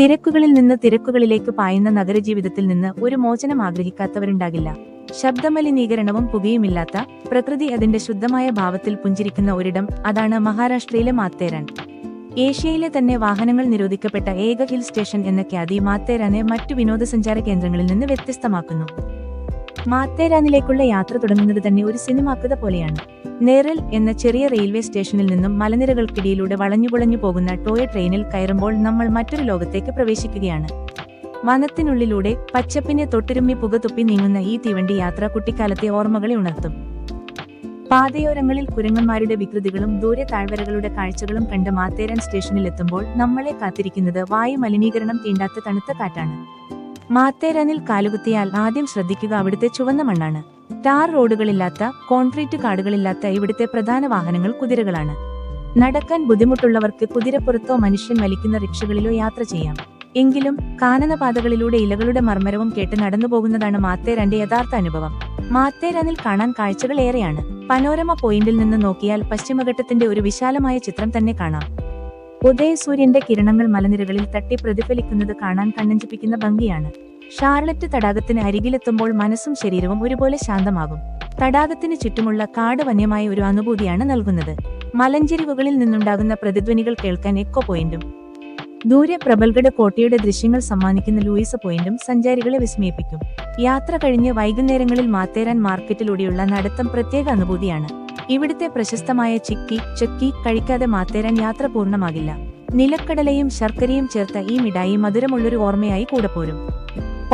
തിരക്കുകളിൽ നിന്ന് തിരക്കുകളിലേക്ക് പായുന്ന നഗരജീവിതത്തിൽ നിന്ന് ഒരു മോചനം ആഗ്രഹിക്കാത്തവരുണ്ടാകില്ല. ശബ്ദമലിനീകരണവും പുകയുമില്ലാത്ത പ്രകൃതി അതിന്റെ ശുദ്ധമായ ഭാവത്തിൽ പുഞ്ചിരിക്കുന്ന ഒരിടം അതാണ് മഹാരാഷ്ട്രയിലെ മാത്തേരാൻ. ഏഷ്യയിലെ തന്നെ വാഹനങ്ങൾ നിരോധിക്കപ്പെട്ട ഏക ഹിൽ സ്റ്റേഷൻ എന്ന ഖ്യാതി മാത്തേരാനെ മറ്റു വിനോദസഞ്ചാര കേന്ദ്രങ്ങളിൽ നിന്ന് വ്യത്യസ്തമാക്കുന്നു. മാത്തേരാനിലേക്കുള്ള യാത്ര തുടങ്ങുന്നത് തന്നെ ഒരു സിനിമാക്കത പോലെയാണ്. നേറൽ എന്ന ചെറിയ റെയിൽവേ സ്റ്റേഷനിൽ നിന്നും മലനിരകൾക്കിടയിലൂടെ വളഞ്ഞുപുളഞ്ഞു പോകുന്ന ടോയ ട്രെയിനിൽ കയറുമ്പോൾ നമ്മൾ മറ്റൊരു ലോകത്തേക്ക് പ്രവേശിക്കുകയാണ്. വനത്തിനുള്ളിലൂടെ പച്ചപ്പിനെ തൊട്ടുരുമ്മി പുകതുപ്പി നീങ്ങുന്ന ഈ തീവണ്ടി യാത്ര കുട്ടിക്കാലത്തെ ഓർമ്മകളെ ഉണർത്തും. പാതയോരങ്ങളിൽ കുരങ്ങന്മാരുടെ വികൃതികളും ദൂരെ താഴ്വരകളുടെ കാഴ്ചകളും കണ്ട് മാത്തേരൻ സ്റ്റേഷനിൽ എത്തുമ്പോൾ നമ്മളെ കാത്തിരിക്കുന്നത് വായു മലിനീകരണം തീണ്ടാത്ത തണുത്ത കാറ്റാണ്. മാത്തേരനിൽ കാലുകുത്തിയാൽ ആദ്യം ശ്രദ്ധിക്കുക അവിടുത്തെ ചുവന്ന മണ്ണാണ്. ടാർ റോഡുകളില്ലാത്ത കോൺക്രീറ്റ് കാടുകളില്ലാത്ത ഇവിടുത്തെ പ്രധാന വാഹനങ്ങൾ കുതിരകളാണ്. നടക്കാൻ ബുദ്ധിമുട്ടുള്ളവർക്ക് കുതിരപ്പുറത്തോ മനുഷ്യൻ വലിക്കുന്ന റിക്ഷകളിലോ യാത്ര ചെയ്യാം. എങ്കിലും കാനനപാതകളിലൂടെ ഇലകളുടെ മർമ്മരവും കേട്ട് നടന്നു പോകുന്നതാണ് മാത്തേരന്റെ യഥാർത്ഥ അനുഭവം. മാത്തേരനിൽ കാണാൻ കാഴ്ചകൾ ഏറെയാണ്. പനോരമ പോയിന്റിൽ നിന്ന് നോക്കിയാൽ പശ്ചിമഘട്ടത്തിന്റെ ഒരു വിശാലമായ ചിത്രം തന്നെ കാണാം. ഉദയസൂര്യന്റെ കിരണങ്ങൾ മലനിരകളിൽ തട്ടി പ്രതിഫലിക്കുന്നത് കാണാൻ കണ്ണഞ്ചിപ്പിക്കുന്ന ഭംഗിയാണ്. ഷാർലറ്റ് തടാകത്തിന് അരികിലെത്തുമ്പോൾ മനസ്സും ശരീരവും ഒരുപോലെ ശാന്തമാകും. തടാകത്തിന് ചുറ്റുമുള്ള കാട് വന്യമായ ഒരു അനുഭൂതിയാണ് നൽകുന്നത്. മലഞ്ചെരിവുകളിൽ നിന്നുണ്ടാകുന്ന പ്രതിധ്വനികൾ കേൾക്കാൻ എക്കോ പോയിന്റും ദൂരെ പ്രബൽഗഡ് കോട്ടയുടെ ദൃശ്യങ്ങൾ സമ്മാനിക്കുന്ന ലൂയിസ പോയിന്റും സഞ്ചാരികളെ വിസ്മയിപ്പിക്കും. യാത്ര കഴിഞ്ഞ് വൈകുന്നേരങ്ങളിൽ മാത്തേരാൻ മാർക്കറ്റിലൂടെയുള്ള നടത്തം പ്രത്യേക അനുഭൂതിയാണ്. ഇവിടുത്തെ പ്രശസ്തമായ ചിക്കി ചക്കി കഴിക്കാതെ മാത്തേരാൻ യാത്ര പൂർണമാകില്ല. നിലക്കടലയും ശർക്കരയും ചേർത്ത ഈ മിഠായി മധുരമുള്ളൊരു ഓർമ്മയായി കൂടെ പോരും.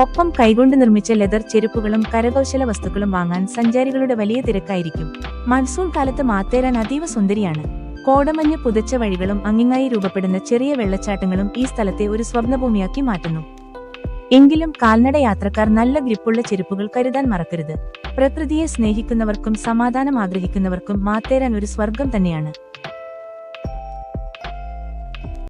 ഒപ്പം കൈകൊണ്ട് നിർമ്മിച്ച ലെതർ ചെരുപ്പുകളും കരകൗശല വസ്തുക്കളും വാങ്ങാൻ സഞ്ചാരികളുടെ വലിയ തിരക്കായിരിക്കും. മൺസൂൺ കാലത്ത് മാത്തേരാൻ അതീവ സുന്ദരിയാണ്. കോടമഞ്ഞ് പുതച്ച വഴികളും അങ്ങിങ്ങായി രൂപപ്പെടുന്ന ചെറിയ വെള്ളച്ചാട്ടങ്ങളും ഈ സ്ഥലത്തെ ഒരു സ്വപ്നഭൂമിയാക്കി മാറ്റുന്നു. എങ്കിലും കാൽനട യാത്രക്കാർ നല്ല ഗ്രിപ്പുള്ള ചെരുപ്പുകൾ കരുതാൻ മറക്കരുത്. പ്രകൃതിയെ സ്നേഹിക്കുന്നവർക്കും സമാധാനം ആഗ്രഹിക്കുന്നവർക്കും മാത്തേരാൻ ഒരു സ്വർഗം തന്നെയാണ്.